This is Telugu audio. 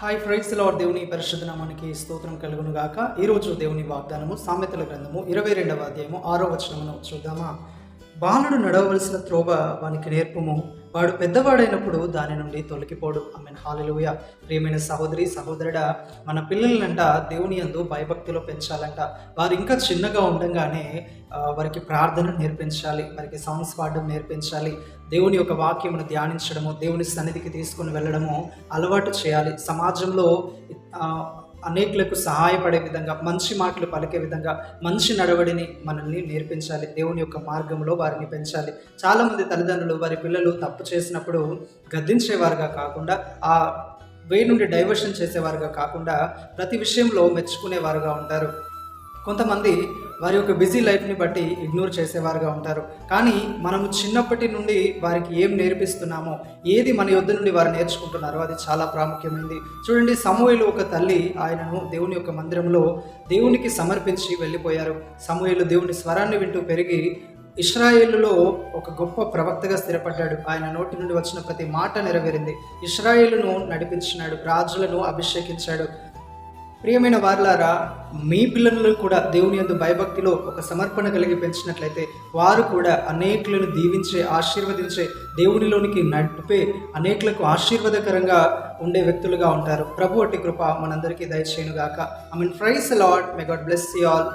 హాయ్ ఫ్రెండ్స్ లార్డ్ దేవుని పరిశుద్ధ నామానికి స్తోత్రం కలుగును గాక. ఈరోజు దేవుని వాగ్దానము సామెతల గ్రంథము ఇరవై రెండవ అధ్యాయము ఆరో వచనమును చూద్దామా? బాలుడు నడవవలసిన త్రోవ వానికి నేర్పము. వాడు పెద్దవాడైనప్పుడు దాని నుండి తొలగిపోడు. ఆమె హాలలుయ ప్రియమైన సహోదరి సహోదరుడ మన పిల్లలనంట దేవుని యందు భయభక్తిలో పెంచాలంట. వారు ఇంకా చిన్నగా ఉండగానే వారికి ప్రార్థన నేర్పించాలి. వారికి సాంగ్స్ పాడడం నేర్పించాలి. దేవుని యొక్క వాక్యమును ధ్యానించడము దేవుని సన్నిధికి తీసుకుని వెళ్ళడము అలవాటు చేయాలి. సమాజంలో అనేకులకు సహాయపడే విధంగా మంచి మాటలు పలికే విధంగా మంచి నడవడిని మనల్ని నేర్పించాలి. దేవుని యొక్క మార్గంలో వారిని పెంచాలి. చాలామంది తల్లిదండ్రులు వారి పిల్లలు తప్పు చేసినప్పుడు గద్దించేవారుగా కాకుండా ఆ వే నుండి డైవర్షన్ చేసేవారుగా కాకుండా ప్రతి విషయంలో మెచ్చుకునేవారుగా ఉంటారు. కొంతమంది వారి యొక్క బిజీ లైఫ్ని బట్టి ఇగ్నోర్ చేసేవారుగా ఉంటారు. కానీ మనము చిన్నప్పటి నుండి వారికి ఏం నేర్పిస్తున్నామో ఏది మన యొద్ నుండి వారు నేర్చుకుంటున్నారో అది చాలా ప్రాముఖ్యమైనది చూడండి సమూహలు ఒక తల్లి ఆయనను దేవుని యొక్క మందిరంలో దేవునికి సమర్పించి వెళ్ళిపోయారు. సమూహలు దేవుని స్వరాన్ని వింటూ పెరిగి ఇస్రాయేలులో ఒక గొప్ప ప్రవక్తగా స్థిరపడ్డాడు. ఆయన నోటి నుండి వచ్చిన ప్రతి మాట నెరవేరింది. ఇస్రాయేలును నడిపించినాడు రాజులను అభిషేకించాడు. ప్రియమైన వార్లారా మీ పిల్లలను కూడా దేవుని యందు భయభక్తిలో ఒక సమర్పణ కలిగి పెంచినట్లయితే వారు కూడా అనేకులను దీవించే ఆశీర్వదించే దేవునిలోనికి నడిపే అనేకులకు ఆశీర్వాదకరంగా ఉండే వ్యక్తులుగా ఉంటారు. ప్రభు అట్టి కృప మనందరికీ దయచేయనుగాక. I mean praise lord may God bless you all